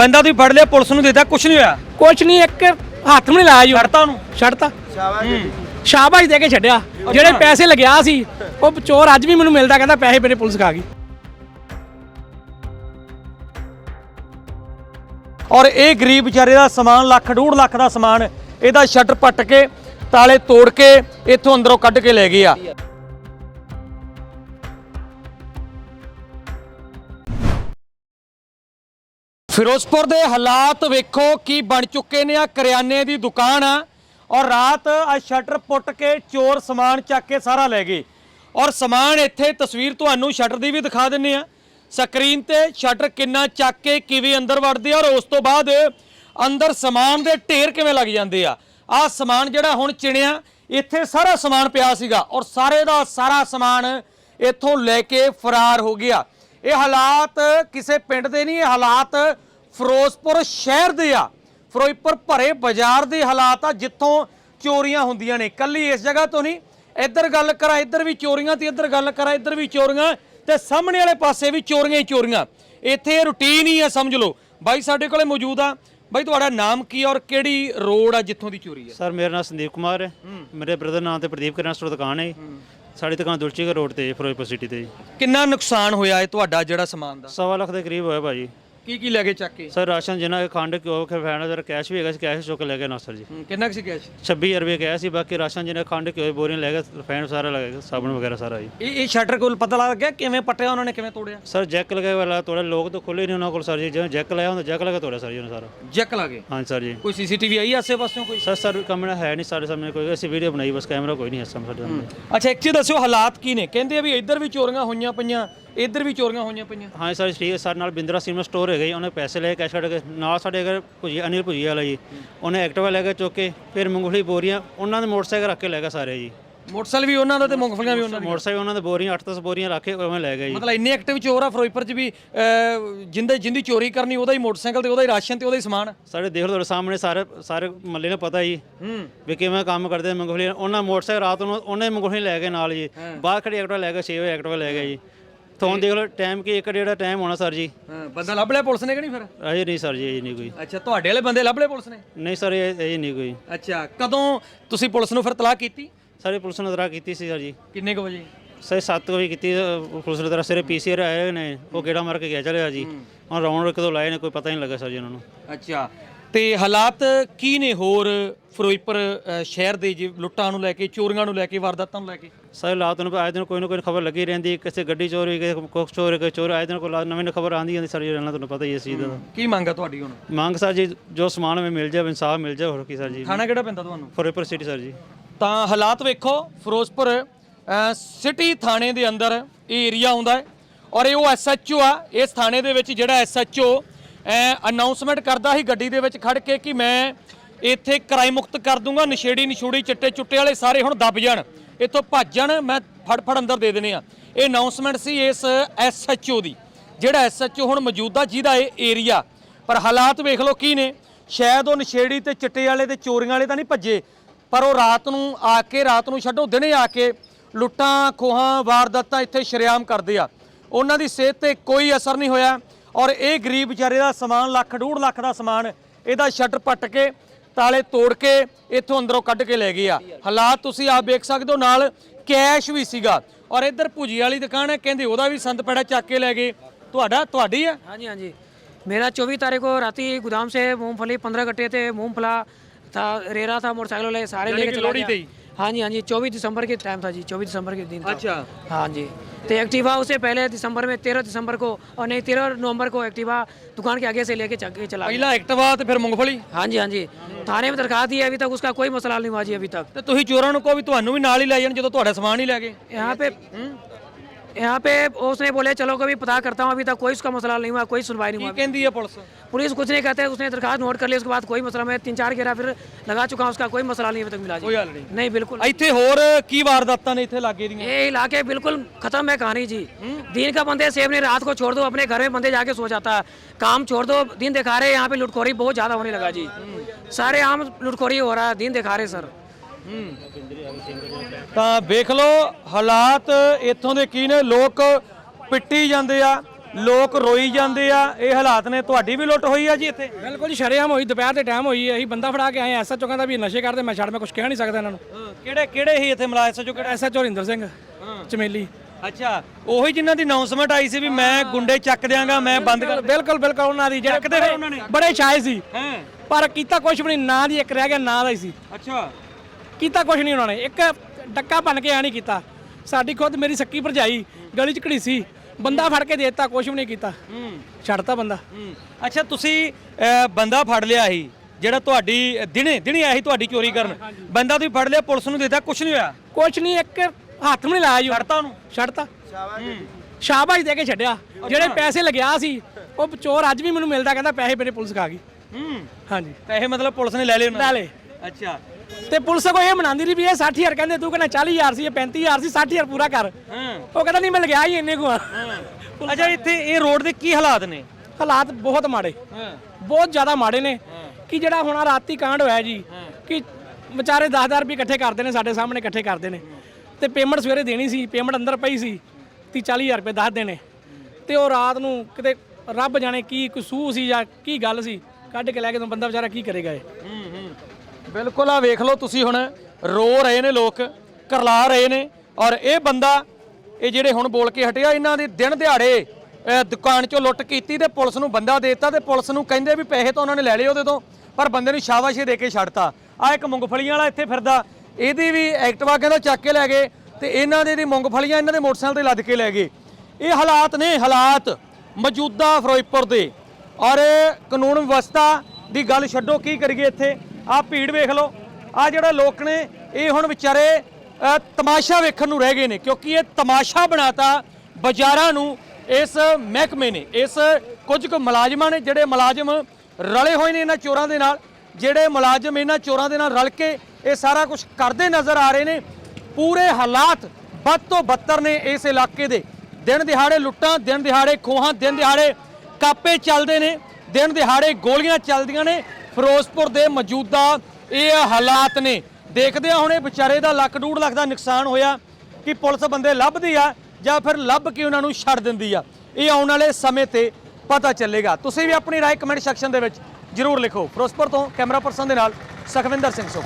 ਬੰਦਾ ਤੁਸੀਂ ਫੜ ਲਿਆ ਪੁਲਿਸ ਨੂੰ ਦਿੱਤਾ ਕੁਝ ਨਹੀਂ ਹੋਇਆ? ਕੁਛ ਨਹੀਂ ਇੱਕ ਹੱਥ ਵੀ ਨਹੀਂ ਲਾਇਆ ਜੀ ਛੱਡਤਾ ਉਹਨੂੰ? ਛੱਡਤਾ। ਸ਼ਾਬਾਸ਼ ਦੇ ਕੇ ਛੱਡਿਆ। ਜਿਹੜੇ ਪੈਸੇ ਲਗਿਆ ਸੀ ਉਹ ਚੋਰ ਅੱਜ ਵੀ ਮੈਨੂੰ ਮਿਲਦਾ ਕਹਿੰਦਾ ਪੈਸੇ ਮੇਰੇ ਪੁਲਿਸ ਖਾ ਗਈ। ਔਰ ਇਹ ਗਰੀਬ ਵਿਚਾਰੇ ਦਾ ਸਮਾਨ ਲੱਖ ਡੂਢ ਲੱਖ ਦਾ ਸਮਾਨ ਇਹਦਾ ਸ਼ਟਰ ਪੱਟ ਕੇ ਤਾਲੇ ਤੋੜ ਕੇ ਇੱਥੋਂ ਅੰਦਰੋਂ ਕੱਢ ਕੇ ਲੈ ਗਏ ਆ। ਫਿਰੋਜ਼ਪੁਰ ਦੇ ਹਾਲਾਤ ਵੇਖੋ ਕੀ ਬਣ ਚੁੱਕੇ ਨੇ। ਆ ਕਰਿਆਨੇ ਦੀ ਦੁਕਾਨ ਆ ਔਰ ਰਾਤ ਆ ਸ਼ਟਰ ਪੁੱਟ ਕੇ ਚੋਰ ਸਮਾਨ ਚੱਕ ਕੇ ਸਾਰਾ ਲੈ ਗਏ। ਔਰ ਸਮਾਨ ਇੱਥੇ ਤਸਵੀਰ ਤੁਹਾਨੂੰ ਸ਼ਟਰ ਦੀ ਵੀ ਦਿਖਾ ਦਿੰਨੇ ਆ। ਸਕਰੀਨ ਤੇ ਸ਼ਟਰ ਕਿੰਨਾ ਚੱਕ ਕੇ ਕਿਵੇਂ ਅੰਦਰ ਵੜਦੇ ਆ ਔਰ ਉਸ ਤੋਂ ਬਾਅਦ ਅੰਦਰ ਸਮਾਨ ਦੇ ਢੇਰ ਕਿਵੇਂ ਲੱਗ ਜਾਂਦੇ ਆ। ਆ ਸਮਾਨ ਜਿਹੜਾ ਹੁਣ ਚਿਣਿਆ, ਇੱਥੇ ਸਾਰਾ ਸਮਾਨ ਪਿਆ ਸੀਗਾ ਔਰ ਸਾਰੇ ਦਾ ਸਾਰਾ ਸਮਾਨ ਇੱਥੋਂ ਲੈ ਕੇ ਫਰਾਰ ਹੋ ਗਿਆ। ਇਹ ਹਾਲਾਤ ਕਿਸੇ ਪਿੰਡ ਦੇ ਨਹੀਂ ਇਹ ਹਾਲਾਤ ਫਿਰੋਜ਼ਪੁਰ ਸ਼ਹਿਰ ਦੇ ਆ। ਫਿਰੋਜ਼ਪੁਰ ਭਰੇ ਬਾਜ਼ਾਰ ਦੇ ਹਾਲਾਤ ਆ ਜਿੱਥੋਂ ਚੋਰੀਆਂ ਹੁੰਦੀਆਂ ਨੇ। ਕੱਲੀ ਇਸ ਜਗ੍ਹਾ ਤੋਂ ਨਹੀਂ ਇੱਧਰ ਗੱਲ ਕਰਾਂ ਇੱਧਰ ਵੀ ਚੋਰੀਆਂ ਤੇ ਇੱਧਰ ਗੱਲ ਕਰਾਂ ਇੱਧਰ ਵੀ ਚੋਰੀਆਂ ਤੇ ਸਾਹਮਣੇ ਵਾਲੇ ਪਾਸੇ ਵੀ ਚੋਰੀਆਂ ਹੀ ਚੋਰੀਆਂ। ਇੱਥੇ ਰੁਟੀਨ ਹੀ ਆ ਸਮਝ ਲਓ। ਬਾਈ ਸਾਡੇ ਕੋਲੇ ਮੌਜੂਦ ਆ। ਬਾਈ ਤੁਹਾਡਾ ਨਾਮ ਕੀ ਔਰ ਕਿਹੜੀ ਰੋਡ ਆ ਜਿੱਥੋਂ ਦੀ ਚੋਰੀ ਆ? ਸਰ ਮੇਰਾ ਨਾਮ ਸੰਦੀਪ ਕੁਮਾਰ ਹੈ। ਮੇਰੇ ਬ੍ਰਦਰ ਨਾਮ ਤੇ ਪ੍ਰਦੀਪ ਕਿਰਾਣਾ ਸਟੋਰ ਦੁਕਾਨ ਹੈ। ਸਾਡੀ ਦੁਕਾਨ ਦੁਲਚੀਗਰ ਰੋਡ ਤੇ ਹੈ, ਫਿਰੋਜ਼ਪੁਰ ਸਿਟੀ ਤੇ ਜੀ। ਕਿੰਨਾ ਨੁਕਸਾਨ ਹੋਇਆ ਇਹ ਤੁਹਾਡਾ ਜਿਹੜਾ ਸਮਾਨ ਦਾ ਸਵਾ ਲੱਖ ਦੇ ਕਰੀਬ ਹੋਇਆ ਭਾਜੀ ਕੀ ਕੀ ਲੈ ਕੇ ਚੱਕ ਕੇ? ਸਰ ਰਾਸ਼ਨ ਜਿਨ੍ਹਾਂ ਦੇ ਖੰਡ ਕਿਉਂ ਖਫੈਣਾ ਜਰ ਕੈਸ਼ ਵੀ ਹੈਗਾ ਸੀ ਕੈਸ਼ ਚੁੱਕ ਲੈ ਗਏ ਨਾ ਸਰ ਜੀ। ਹੂੰ, ਕਿੰਨਾ ਕੁ ਸੀ ਕੈਸ਼? 26 ਰੁਪਏ ਕਿਹਾ ਸੀ ਬਾਕੀ ਰਾਸ਼ਨ ਜਿਹਨੇ ਖੰਡ ਕਿਉਂ ਬੋਰੀਆਂ ਲੈ ਗਏ ਰਿਫਾਈਨ ਸਾਰਾ ਲੈ ਗਏ ਸਾਬਣ ਵਗੈਰਾ ਸਾਰਾ ਜੀ। ਇਹ ਇਹ ਸ਼ਟਰ ਕੋਲ ਪਤਾ ਲੱਗ ਗਿਆ ਕਿਵੇਂ ਪੱਟਿਆ ਉਹਨਾਂ ਨੇ ਕਿਵੇਂ ਤੋੜਿਆ? ਸਰ ਜੈਕ ਲਗਾਏ ਵਾਲਾ ਥੋੜਾ ਲੋਕ ਤਾਂ ਖੁੱਲੇ ਨਹੀਂ ਉਹਨਾਂ ਕੋਲ ਸਰ ਜੀ ਜਿਵੇਂ ਜੈਕ ਲਾਇਆ ਹੁੰਦਾ ਜੈਕ ਲਗਾ ਤੋੜਿਆ ਸਰ ਜੀ ਉਹਨਾਂ ਸਾਰਾ। ਜੈਕ ਲਾ ਕੇ? ਹਾਂਜੀ ਸਰ ਜੀ। ਕੋਈ ਸੀਸੀਟੀਵੀ ਆਈ ਆਸੇ ਪਾਸਿਓਂ ਕੋਈ? ਸਰ ਸਰ ਕਮਰਾ ਹੈ ਨਹੀਂ ਸਾਡੇ ਸਾਹਮਣੇ ਕੋਈ ਅਸੀਂ ਵੀਡੀਓ ਬਣਾਈ ਬਸ ਕੈਮਰਾ ਕੋਈ ਨਹੀਂ ਹੈ ਸਾਡੇ ਸਾਹਮਣੇ। ਅੱਛਾ ਇੱਕ ਚੀਜ਼ ਦੱਸਿਓ ਹਾਲਾਤ ਕੀ ਨੇ? ਕਹਿੰਦੇ ਆ ਵੀ ਇੱਧਰ ਵੀ ਚੋਰੀਆਂ ਹੋਈਆਂ ਪਈਆਂ ਇੱਧਰ ਵੀ ਚੋਰੀਆਂ ਹੋਈਆਂ ਪਈਆਂ? ਹਾਂ ਸਰ ਠੀਕ ਹੈ ਸਰ ਨਾਲ ਬਿੰਦਰਾ ਸਿਨਮਾ ਸਟੋਰ ਹੈਗਾ ਜੀ ਉਹਨੇ ਪੈਸੇ ਲੈ ਕੇ ਕੈਸ਼ ਕੱਢ ਕੇ ਨਾਲ ਸਾਡੇ ਅਗਰ ਭੁਜੀ ਅਨਿਲ ਭੁਜੀ ਵਾਲਾ ਜੀ ਉਹਨੇ ਐਕਟਿਵਾ ਲੈ ਕੇ ਚੁੱਕ ਕੇ ਫਿਰ ਮੂੰਗਫਲੀ ਬੋਰੀਆਂ ਉਹਨਾਂ ਦੇ ਮੋਟਰਸਾਈਕਲ ਰੱਖ ਕੇ ਲੈ ਗਿਆ ਸਾਰੇ ਜੀ। ਮੋਟਰਸਾਈਕਲ ਵੀ ਉਹਨਾਂ ਦਾ ਤੇ ਮੂੰਗਫਲੀਆਂ ਵੀ ਉਹਨਾਂ ਦੀਆਂ? ਮੋਟਰਸਾਈਕਲ ਉਹਨਾਂ ਦੇ ਬੋਰੀਆਂ 8-10 ਬੋਰੀਆਂ ਰੱਖ ਕੇ ਉਵੇਂ ਲੈ ਗਏ ਜੀ। ਮਤਲਬ ਇੰਨੇ ਐਕਟਿਵ ਚੋਰ ਆ ਫਿਰੋਜ਼ਪੁਰ ਚ ਵੀ ਅਹ, ਜਿੰਦੇ ਜਿੰਦੀ ਚੋਰੀ ਕਰਨੀ ਉਹਦਾ ਹੀ ਮੋਟਰਸਾਈਕਲ ਤੇ ਉਹਦਾ ਹੀ ਰਾਸ਼ਨ ਤੇ ਉਹਦਾ ਹੀ ਸਮਾਨ? ਸਾਡੇ ਦੇਖ ਲਓ ਤੁਹਾਡੇ ਸਾਹਮਣੇ ਸਾਰੇ ਸਾਰੇ ਮੱਲੇ ਨੂੰ ਪਤਾ ਜੀ ਹੂੰ। ਵੀ ਕਿਵੇਂ ਕੰਮ ਕਰਦੇ ਮੂੰਗਫਲੀ ਉਹਨਾਂ ਮੋਟਰਸਾਈਕਲ ਰਾਤ ਨੂੰ ਉਹਨੇ ਮੂੰਗਫਲੀ ਲੈ ਕੇ ਨਾਲ ਜੀ ਬਾਹਰ ਖੜੀ ਐਕਟਿਵਾ ਲੈ ਕੇ 6 ਵਜੇ ਐਕਟਿਵਾ ਲੈ ਗਏ ਜੀ। ਤੁਹਾਨੂੰ ਦੇਖ ਲਓ ਟਾਈਮ ਕੀ ਇੱਕ ਡੇਢ ਟਾਈਮ ਹੋਣਾ ਸਰ ਜੀ। ਹਾਂ ਬੰਦਾ ਲੱਭ ਲਿਆ ਪੁਲਿਸ ਨੇ ਕਿ ਨਹੀਂ ਫਿਰ? ਅਜੇ ਨਹੀਂ ਸਰ ਜੀ ਇਹ ਨਹੀਂ ਕੋਈ। ਅੱਛਾ ਤੁਹਾਡੇ ਵਾਲੇ ਬੰਦੇ ਲੱਭ ਲਏ ਪੁਲਿਸ ਨੇ? ਨਹੀਂ ਸਰ ਇਹ ਇਹ ਨਹੀਂ ਕੋਈ। ਅੱਛਾ ਕਦੋਂ ਤੁਸੀਂ ਪੁਲਿਸ ਨੂੰ ਫਿਰ ਤਲਾਕ ਕੀਤੀ? ਸਾਰੇ ਪੁਲਿਸ ਨੇ ਦਰਾ ਕੀਤੀ ਸੀ ਸਰ ਜੀ। ਕਿੰਨੇ ਕੁ ਵਜੇ? ਸਰ 7 ਵਜੇ ਕੀਤੀ ਅ, ਪੁਲਿਸ ਦੇ ਤਰ੍ਹਾਂ ਸਿਰੇ ਪੀਸੀਆਰ ਆਏ ਨੇ ਉਹ ਗੇੜਾ ਮਾਰ ਕੇ ਗਿਆ ਚਲਿਆ ਜੀ। ਹੁਣ ਰਾਉਂਡ ਕਦੋਂ ਲਾਏ ਨੇ ਕੋਈ ਪਤਾ ਨਹੀਂ ਲੱਗਾ ਸਰ ਜੀ ਉਹਨਾਂ ਨੂੰ। ਅੱਛਾ ਤੇ ਹਾਲਾਤ ਕੀ ਨੇ ਹੋਰ ਫਿਰੋਜ਼ਪੁਰ ਸ਼ਹਿਰ ਦੇ ਜੀ ਲੁੱਟਾਂ ਨੂੰ ਲੈ ਕੇ ਚੋਰੀਆਂ ਨੂੰ ਲੈ ਕੇ ਵਾਰਦਾਤਾਂ ਨੂੰ ਲੈ ਕੇ? ਸਰ ਰਾਤ ਨੂੰ ਆਏ ਦਿਨ ਕੋਈ ਨਾ ਕੋਈ ਖਬਰ ਲੱਗੀ ਰਹਿੰਦੀ ਕਿਸੇ ਗੱਡੀ ਚੋਰੀ ਕਿਸੇ ਕੁੱਖ ਚੋਰੀ ਕਿਸੇ ਚੋਰ ਆਏ ਦਿਨ ਕੋਈ ਨਵੀਂ ਨਵੀਂ ਖਬਰ ਆਉਂਦੀ ਜਾਂਦੀ ਸਰ ਜੀ ਤੁਹਾਨੂੰ ਪਤਾ ਹੀ ਹੈ ਇਸ ਚੀਜ਼ ਦਾ। ਕੀ ਮੰਗ ਆ ਤੁਹਾਡੀ ਹੁਣ? ਮੰਗ ਸਰ ਜੀ ਜੋ ਸਮਾਨ ਹमें ਮਿਲ ਜਾਏ ਇਨਸਾਫ ਮਿਲ ਜਾਏ ਹੋਰ ਕੀ ਸਰ ਜੀ। ਥਾਣਾ ਕਿਹੜਾ ਪੈਂਦਾ ਤੁਹਾਨੂੰ? ਫਿਰੋਜ਼ਪੁਰ ਸਿਟੀ ਸਰ ਜੀ। ਤਾਂ ਹਾਲਾਤ ਵੇਖੋ ਫਿਰੋਜ਼ਪੁਰ ਸਿਟੀ ਥਾਣੇ ਦੇ ਅੰਦਰ ਇਹ ਏਰੀਆ ਆਉਂਦਾ ਹੈ ਔਰ ਇਹ ਉਹ ਐਸਐਚਓ ਆ ਇਸ ਥਾਣੇ ਦੇ ਵਿੱਚ ਜਿਹੜਾ ਐਸਐਚਓ ਅਨਾਉਂਸਮੈਂਟ ਕਰਦਾ ਸੀ ਗੱਡੀ ਦੇ ਵਿੱਚ ਖੜ ਕੇ ਕਿ ਮੈਂ ਇੱਥੇ ਕਿਰਾਏ ਮੁਕਤ ਕਰ ਦੂੰਗਾ, ਨਸ਼ੇੜੀ, ਨਿਸ਼ੂੜੀ, ਚਿੱਟੇ, ਚੁੱਟੇ ਵਾਲੇ ਸਾਰੇ ਹੁਣ ਦੱਬ ਜਾਣ। ਇੱਥੋਂ ਭੱਜ ਜਾਣ, ਮੈਂ ਫੜ ਫੜ ਅੰਦਰ ਦੇ ਦੇਣੇ ਆ। ਇਹ ਅਨਾਉਂਸਮੈਂਟ ਸੀ ਇਸ ਐਸਐਚਓ ਦੀ, ਜਿਹੜਾ ਐਸਐਚਓ ਹੁਣ ਮੌਜੂਦਾ ਜਿਹਦਾ ਇਹ ਏਰੀਆ ਪਰ ਹਾਲਾਤ ਵੇਖ ਲਓ ਕੀ ਨੇ। ਸ਼ਾਇਦ ਉਹ ਨਸ਼ੇੜੀ ਤੇ ਚਿੱਟੇ ਵਾਲੇ ਤੇ ਚੋਰੀਆਂ ਵਾਲੇ ਤਾਂ ਨਹੀਂ ਭੱਜੇ, ਪਰ ਉਹ ਰਾਤ ਨੂੰ ਆ ਕੇ, ਰਾਤ ਨੂੰ ਛੱਡੋ, ਦਿਨੇ ਆ ਕੇ ਲੁੱਟਾਂ, ਖੋਹਾਂ, ਵਾਰਦਾਤਾਂ ਇੱਥੇ ਸ਼ਰੇਆਮ ਕਰਦੇ ਆ। ਉਹਨਾਂ ਦੀ ਸਿਹਤ ਤੇ ਕੋਈ ਅਸਰ ਨਹੀਂ ਹੋਇਆ। ਔਰ ਇਹ ਗਰੀਬ ਵਿਚਾਰੇ ਦਾ ਸਮਾਨ ਲੱਖ ਡੂਢ ਲੱਖ ਦਾ ਸਮਾਨ ਇਹਦਾ ਸ਼ਟਰ ਪੱਟ ਕੇ ਤਾਲੇ ਤੋੜ ਕੇ ਇੱਥੋਂ ਅੰਦਰੋਂ ਕੱਢ ਕੇ ਲੈ ਗਏ ਆ ਹਾਲਾਤ ਤੁਸੀਂ ਆਪ ਵੇਖ ਸਕਦੇ ਹੋ ਨਾਲ ਕੈਸ਼ ਵੀ ਸੀਗਾ ਔਰ ਇੱਧਰ ਭੁਜੀ ਵਾਲੀ ਦੁਕਾਨ ਹੈ ਕਹਿੰਦੇ ਉਹਦਾ ਵੀ ਸੰਦ ਪੈੜਾ ਚੱਕ ਕੇ ਲੈ ਗਏ ਤੁਹਾਡਾ ਤੁਹਾਡੀ ਆ हाँ जी हाँ जी मेरा चौबीस तारीख को राती गोदाम से मूंगफली पंद्रह कट्टे थे मूंगफला था रेरा था मोटरसाइकिल वाले सारे लेके चला लोहड़ी गया। थे ही? हाँ जी हाँ जी चौबीस दिसंबर के टाइम था जी चौबीस दिसंबर के दिन था अच्छा हाँ जी तो एक्टिवा उससे पहले दिसंबर में तेरह दिसंबर को और नहीं तेरह नवंबर को एक्टिवा दुकान के आगे से लेके चल के चला गया ਪਹਿਲਾ ਐਕਟਿਵਾ ਤੇ ਫਿਰ ਮੂੰਗਫਲੀ हाँ जी हाँ जी थाने में दरखास्त दी है अभी तक उसका कोई मसला नहीं हुआ जी अभी तक ਤੇ ਤੁਸੀਂ ਚੋਰਾਂ ਨੂੰ ਕਹੋ ਵੀ ਤੁਹਾਨੂੰ ਵੀ ਨਾਲ ਹੀ ਲੈ ਜਾਣ ਜਦੋਂ ਤੁਹਾਡਾ ਸਮਾਨ ਹੀ ਲੈ ਗਏ यहाँ पे यहाँ पे उसने बोले चलो कभी पता करता हूँ अभी तक कोई उसका मसला नहीं हुआ कोई सुनवाई नहीं ਕੀ हुआ ਕਹਿੰਦੀ ਹੈ ਪੁਲਿਸ पुलिस कुछ नहीं कहते उसने दरखास्त नोट कर ली उसके बाद कोई मसला मैं तीन चार घेरा फिर लगा चुका हूँ उसका कोई मसला नहीं अभी तक मिला जी ਕੋਈ ਹੱਲ ਨਹੀਂ नहीं बिल्कुल ਇੱਥੇ ਹੋਰ ਕੀ ਵਾਰਦਾਤਾਂ ਨੇ ਇੱਥੇ ਲਾਗੇ ਦੀਆਂ ये इलाके बिल्कुल खत्म है कहानी जी दिन का बंदे सेब ने रात को छोड़ दो अपने घर में बंदे जाके सो जाता है काम छोड़ दो दिन दिखा रहे यहाँ पे लुटखोरी बहुत ज्यादा होने लगा जी सारे आम लुटखोरी हो रहा है दिन दिखा रहे सर ਤਾਂ ਵੇਖ ਲਓ ਹਾਲਾਤ ਇੱਥੋਂ ਦੇ ਕੀ ਨੇ ਲੋਕ ਪਿੱਟੀ ਜਾਂਦੇ ਆ ਲੋਕ ਰੋਈ ਜਾਂਦੇ ਆ ਇਹ ਹਾਲਾਤ ਨੇ। ਤੁਹਾਡੀ ਵੀ ਲੁੱਟ ਹੋਈ ਆ ਜੀ ਇੱਥੇ? ਬਿਲਕੁਲ ਜੀ ਸ਼ਰੇਆਮ ਹੋਈ ਦੁਪਹਿਰ ਦੇ ਟਾਈਮ ਹੋਈ ਹੈ ਅਸੀਂ ਬੰਦਾ ਫੜਾ ਕੇ ਆਏ ਐਸਾ ਚੋਕਾਂ ਦਾ ਵੀ ਨਸ਼ੇ ਕਰਦੇ ਮੈਂ ਛੱਡ ਮੈਂ ਕੁਝ ਕਹਿ ਨਹੀਂ ਸਕਦਾ ਇਹਨਾਂ ਨੂੰ। ਕਿਹੜੇ ਕਿਹੜੇ ਹੀ ਇੱਥੇ ਮਲਾਜ ਸਜੋ ਕਿਹੜੇ? ਐਸਾ ਚੋਰਿੰਦਰ ਸਿੰਘ ਚਮੇਲੀ। ਅੱਛਾ ਉਹੀ ਜਿਨ੍ਹਾਂ ਦੀ ਅਨਾਉਂਸਮੈਂਟ ਆਈ ਸੀ ਵੀ ਮੈਂ ਗੁੰਡੇ ਚੱਕ ਦਿਆਂਗਾ ਮੈਂ ਬੰਦ ਕਰ ਬਿਲਕੁਲ ਬਿਲਕੁਲ ਉਹਨਾਂ ਦੀ ਚੱਕਦੇ ਰਹੇ ਉਹਨਾਂ ਨੇ? ਜਿਹੜੇ ਬੜੇ ਛਾਏ ਸੀ। ਹਾਂ। ਪਰ ਕੀਤਾ ਕੁਝ ਵੀ ਨਹੀਂ ਨਾਂ ਦੀ ਇੱਕ ਰਹਿ ਗਿਆ ਨਾਂ ਦਾ ਹੀ ਸੀ। ਅੱਛਾ। ਕੀਤਾ ਕੁਝ ਨਹੀਂ ਉਹਨਾਂ ਨੇ। ਇੱਕ ਡੱਕਾ ਬਣ ਕੇ ਆ ਨਹੀਂ ਕੀਤਾ। ਸਾਡੀ ਖੁਦ ਮੇਰੀ ਸੱਕੀ ਭਰਜਾਈ ਗਲੀ 'ਚ ਘੜੀਸੀ ਬੰਦਾ ਫੜ ਕੇ ਦੇਤਾ ਕੁਝ ਵੀ ਨਹੀਂ ਕੀਤਾ। ਹੂੰ। ਛੱਡਤਾ ਬੰਦਾ। ਹੂੰ। ਅੱਛਾ ਤੁਸੀਂ ਅਹ, ਬੰਦਾ ਫੜ ਲਿਆ ਸੀ ਜਿਹੜਾ ਤੁਹਾਡੀ ਦਿਨੇ ਦਿਨੇ ਆਇਆ ਸੀ ਤੁਹਾਡੀ ਚੋਰੀ ਕਰਨ। ਬੰਦਾ ਤੁਸੀਂ ਫੜ ਲਿਆ ਪੁਲਿਸ ਨੂੰ ਦੇਤਾ ਕੁਝ ਨਹੀਂ ਹੋਇਆ? ਕੁਝ ਨਹੀਂ ਇੱਕ ਹੱਥ ਵੀ ਨਹੀਂ ਲਾਇਆ ਜੀ ਉਹਨੇ। ਛੱਡਤਾ ਉਹਨੂੰ? ਛੱਡਤਾ। ਸ਼ਾਬਾਸ਼ ਦੇ ਕੇ ਛੱਡਿਆ। ਜਿਹੜੇ ਪੈਸੇ ਲਗਿਆ ਸੀ ਉਹ ਚੋਰ ਅੱਜ ਵੀ ਮੈਨੂੰ ਮਿਲਦਾ ਕਹਿੰਦਾ ਪੈਸੇ ਮੇਰੇ ਪੁਲਿਸ ਖਾ ਗਈ ਹੂੰ। ਹਾਂਜੀ। ਪੈਸੇ ਮਤਲਬ ਪੁਲਿਸ ਨੇ ਲੈ ਲਏ ਉਹਨਾਂ ਲੈ ਦੇ? ਲੈ ਅੱਛਾ। ਤੇ ਪੁਲਿਸ ਕੋਈ ਇਹ ਮਨਾਉਂਦੀ ਰਹੀ ਵੀ ਇਹ 60000 ਕਹਿੰਦੇ ਤੂੰ ਕਹਿੰਦਾ 40000 ਸੀ ਇਹ 35000 ਸੀ 60000 ਪੂਰਾ ਕਰ। ਉਹ ਕਹਿੰਦਾ ਨਹੀਂ ਮਿਲ ਗਿਆ ਹੀ ਇੰਨੇ ਕੁ ਅੱਛਾ ਇੱਥੇ ਇਹ ਰੋਡ ਦੇ ਕੀ ਹਾਲਾਤ ਨੇ? ਹਾਲਾਤ ਬਹੁਤ ਮਾੜੇ। ਬਹੁਤ ਜ਼ਿਆਦਾ ਮਾੜੇ ਨੇ। ਕਿ ਜਿਹੜਾ ਹੁਣ ਰਾਤੀ ਕਾਂਡ ਹੋਇਆ ਜੀ ਕਿ ਵਿਚਾਰੇ 10000 ਰੁਪਏ ਇਕੱਠੇ ਕਰਦੇ ਨੇ ਸਾਡੇ ਸਾਹਮਣੇ ਇਕੱਠੇ ਕਰਦੇ ਨੇ। ਤੇ ਪੇਮੈਂਟ ਸਵੇਰੇ ਦੇਣੀ ਸੀ ਪੇਮੈਂਟ ਅੰਦਰ ਪਈ ਸੀ ਤੀ 40000 ਰੁਪਏ ਦੱਸ ਦੇਣੇ। ਤੇ ਉਹ ਰਾਤ ਨੂੰ ਕਿਤੇ ਰੱਬ ਜਾਣੇ ਕੀ ਕਸੂਰ ਸੀ ਜਾਂ ਕੀ ਗੱਲ ਸੀ ਕੱਢ ਕੇ ਲੈ ਕੇ ਤਾਂ ਬੰਦਾ ਵਿਚਾਰਾ ਕੀ ਕਰੇਗਾ ਇਹ? ਬਿਲਕੁਲ ਆ ਵੇਖ ਲਓ ਤੁਸੀਂ ਹੁਣ, ਰੋ ਰਹੇ ਨੇ ਲੋਕ ਕਰਲਾ ਰਹੇ ਨੇ, ਔਰ ਇਹ ਬੰਦਾ, ਇਹ ਜਿਹੜੇ ਹੁਣ ਬੋਲ ਕੇ ਹਟਿਆ, ਇਹਨਾਂ ਦੇ ਦਿਨ ਦਿਹਾੜੇ ਦੁਕਾਨ ਚੋਂ ਲੁੱਟ ਕੀਤੀ ਤੇ ਪੁਲਿਸ ਨੂੰ ਬੰਦਾ ਦੇਤਾ ਤੇ ਪੁਲਿਸ ਨੂੰ ਕਹਿੰਦੇ ਵੀ ਪੈਸੇ ਤਾਂ ਉਹਨਾਂ ਨੇ ਲੈ ਲਏ ਉਹਦੇ ਤੋਂ, ਪਰ ਬੰਦੇ ਨੂੰ ਸ਼ਾਬਾਸ਼ੀ ਦੇ ਕੇ ਛੱਡਤਾ। ਆ ਇੱਕ ਮੂੰਗਫਲੀਆਂ ਵਾਲਾ ਇੱਥੇ ਫਿਰਦਾ, ਇਹਦੀ ਵੀ ਐਕਟਿਵਾ ਕਹਿੰਦਾ ਚੱਕ ਕੇ ਲੈ ਗਏ, ਤੇ ਇਹਨਾਂ ਦੇ ਦੀ ਮੂੰਗਫਲੀਆਂ ਇਹਨਾਂ ਦੇ ਮੋਟਰਸਾਈਕਲ ਤੇ ਲੱਦ ਕੇ ਲੈ ਗਏ। ਇਹ ਹਾਲਾਤ ਨੇ, ਹਾਲਾਤ ਮੌਜੂਦਾ ਫਿਰੋਜ਼ਪੁਰ ਦੇ। ਔਰ ਕਾਨੂੰਨ ਵਿਵਸਥਾ ਦੀ ਗੱਲ ਛੱਡੋ, ਕੀ ਕਰੀਏ ਇੱਥੇ? ਆਹ ਭੀੜ ਵੇਖ ਲਓ, ਆ ਜਿਹੜੇ ਲੋਕ ਨੇ, ਇਹ ਹੁਣ ਵਿਚਾਰੇ ਤਮਾਸ਼ਾ ਵੇਖਣ ਨੂੰ ਰਹਿ ਗਏ ਨੇ, ਕਿਉਂਕਿ ਇਹ ਤਮਾਸ਼ਾ ਬਣਾਤਾ ਬਾਜ਼ਾਰਾਂ ਨੂੰ ਇਸ ਮਹਿਕਮੇ ਨੇ, ਇਸ ਕੁਝ ਕੁ ਮੁਲਾਜ਼ਮਾਂ ਨੇ, ਜਿਹੜੇ ਮੁਲਾਜ਼ਮ ਰਲੇ ਹੋਏ ਨੇ ਇਹਨਾਂ ਚੋਰਾਂ ਦੇ ਨਾਲ, ਜਿਹੜੇ ਮੁਲਾਜ਼ਮ ਇਹਨਾਂ ਚੋਰਾਂ ਦੇ ਨਾਲ ਰਲ ਕੇ ਇਹ ਸਾਰਾ ਕੁਝ ਕਰਦੇ ਨਜ਼ਰ ਆ ਰਹੇ ਨੇ, ਪੂਰੇ ਹਾਲਾਤ ਵੱਧ ਤੋਂ ਬੱਤਰ ਨੇ ਇਸ ਇਲਾਕੇ ਦੇ। ਦਿਨ ਦਿਹਾੜੇ ਲੁੱਟਾਂ, ਦਿਨ ਦਿਹਾੜੇ ਖੋਹਾਂ, ਦਿਨ ਦਿਹਾੜੇ ਕਾਪੇ ਚੱਲਦੇ ਨੇ, ਦਿਨ ਦਿਹਾੜੇ ਗੋਲੀਆਂ ਚੱਲਦੀਆਂ ਨੇ ਫਿਰੋਜ਼ਪੁਰ ਦੇ ਮੌਜੂਦਾ ਇਹ ਹਾਲਾਤ ਨੇ। ਦੇਖਦੇ ਆ ਹੁਣ ਇਹ ਵਿਚਾਰੇ ਦਾ ਲੱਖ ਡੂਢ ਲੱਖ ਦਾ ਨੁਕਸਾਨ ਹੋਇਆ ਕਿ ਪੁਲਿਸ ਬੰਦੇ ਲੱਭਦੀ ਆ ਜਾਂ ਫਿਰ ਲੱਭ ਕੇ ਉਹਨਾਂ ਨੂੰ ਛੱਡ ਦਿੰਦੀ ਆ। ਇਹ ਆਉਣ ਵਾਲੇ ਸਮੇਂ ਤੇ ਪਤਾ ਚੱਲੇਗਾ। ਤੁਸੀਂ ਵੀ ਆਪਣੀ ਰਾਏ ਕਮੈਂਟ ਸੈਕਸ਼ਨ ਦੇ ਵਿੱਚ ਜਰੂਰ ਲਿਖੋ। ਫਿਰੋਜ਼ਪੁਰ ਤੋਂ ਕੈਮਰਾ ਪਰਸਨ ਦੇ ਨਾਲ ਸੁਖਵਿੰਦਰ ਸਿੰਘ ਸੋ